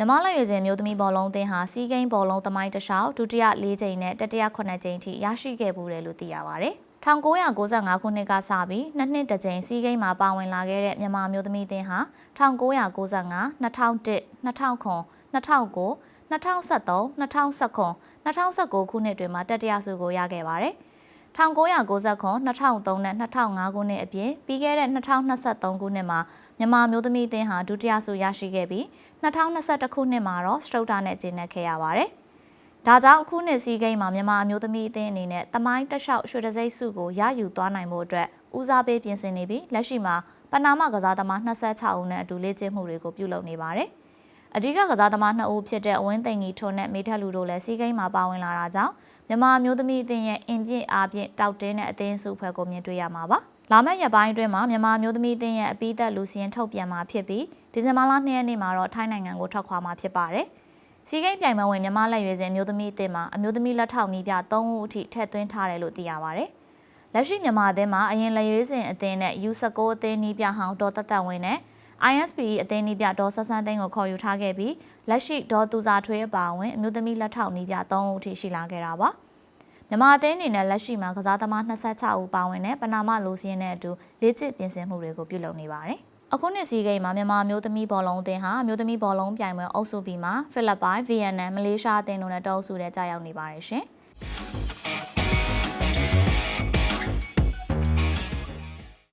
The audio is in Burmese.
မြန်မာလက်ရွေးစင်မျိုးသမီးဘောလုံးအသင်းဟာစီးကိန်းဘောလုံးသမိုင်းတစ်လျှောက်ဒုတိယ၄ကြိမ်နဲ့တတိယ9ကြိမ်ထိရရှိခဲ့မှုတယ်လို့သိရပါဗျ။1995ခုနှစ်ကစပြီးနှစ်နှစ်တစ်ကြိမ်စီးကိန်းမှာပါဝင်လာခဲ့တဲ့မြန်မာမျိုးသမီးအသင်းဟာ1995 2001 2009 2009 2013 2019 2019ခုနှစ်တွေမှာတတိယဆုကိုရခဲ့ပါတယ်။ 1999 2003နဲ့2005ခုနှစ်အပြင်ပြီးခဲ့တဲ့2023ခုနှစ်မှာမြန်မာမျိုးသမီးအသင်းဟာဒုတိယဆုရရှိခဲ့ပြီး2021ခုနှစ်မှာတော့စတုတ္တာနဲ့ကျင်းပခဲ့ရပါတယ်။ဒါကြောင့်အခုနှစ်စီးကိန်းမှာမြန်မာအမျိုးသမီးအသင်းအနေနဲ့တမိုင်းတက်လျှောက်ရွှေတံဆိပ်ဆုကိုရယူသွားနိုင်ဖို့အတွက်ဦးစားပေးပြင်ဆင်နေပြီးလက်ရှိမှာပနာမကစားသမား26ဦးနဲ့အတူလေ့ကျင့်မှုတွေကိုပြုလုပ်နေပါတယ်။ အဓိကကစားသမား2ဦးဖြစ်တဲ့အဝင်းသိန်ကြီးထွန်းနဲ့မေထက်လူတို့လည်းစီးကိန်းမှာပါဝင်လာတာကြောင့်မြန်မာမျိုးသမီးအသင်းရဲ့အင်ပြည့်အားဖြင့်တောက်တင်းတဲ့အသင်းစုဖွဲ့ကိုမြင်တွေ့ရမှာပါ။လာမယ့်ရက်ပိုင်းအတွင်းမှာမြန်မာမျိုးသမီးအသင်းရဲ့အပိသက်လူစင်းထုတ်ပြန်မှာဖြစ်ပြီးဒီဇင်ဘာလ2ရက်နေ့မှာတော့ထိုင်းနိုင်ငံကိုထွက်ခွာမှာဖြစ်ပါတယ်။စီးကိန်းပြိုင်ပွဲဝင်မြန်မာလက်ရွေးစင်မျိုးသမီးအသင်းမှာအမျိုးသမီးလက်ထောက်နီးပြ3ဦးအထိထည့်သွင်းထားတယ်လို့သိရပါတယ်။လက်ရှိမြန်မာအသင်းမှာအရင်လက်ရွေးစင်အသင်းနဲ့ U19 အသင်းနီးပြဟောင်းဒေါ်တက်တက်ဝင်းနဲ့ ISPE အသင်းနီးပြဒေါ်ဆဆန်းသိန်းကိုခေါ်ယူထားခဲ့ပြီးလက်ရှိဒေါ်သူစာထွေးအပါအဝင်အမျိုးသမီးလက်ထောက်နီးပြ3ဦးအထိရှိလာခဲ့တာပါမြန်မာအသင်းအနေနဲ့လက်ရှိမှာကစားသမား26ဦးပါဝင်တဲ့ပနာမလိုစင်းနဲ့အတူလေ့ကျင့်ပြင်ဆင်မှုတွေကိုပြုလုပ်နေပါတယ်အခုနှစ်စီးကိန်းမှာမြန်မာမျိုးသမီးဘောလုံးအသင်းဟာမျိုးသမီးဘောလုံးပြိုင်ပွဲအုပ်စု B မှာဖိလစ်ပိုင်၊ဗီယက်နမ်၊မလေးရှားအသင်းတို့နဲ့တောက်စုတဲ့ကြာရောက်နေပါတယ်ရှင်။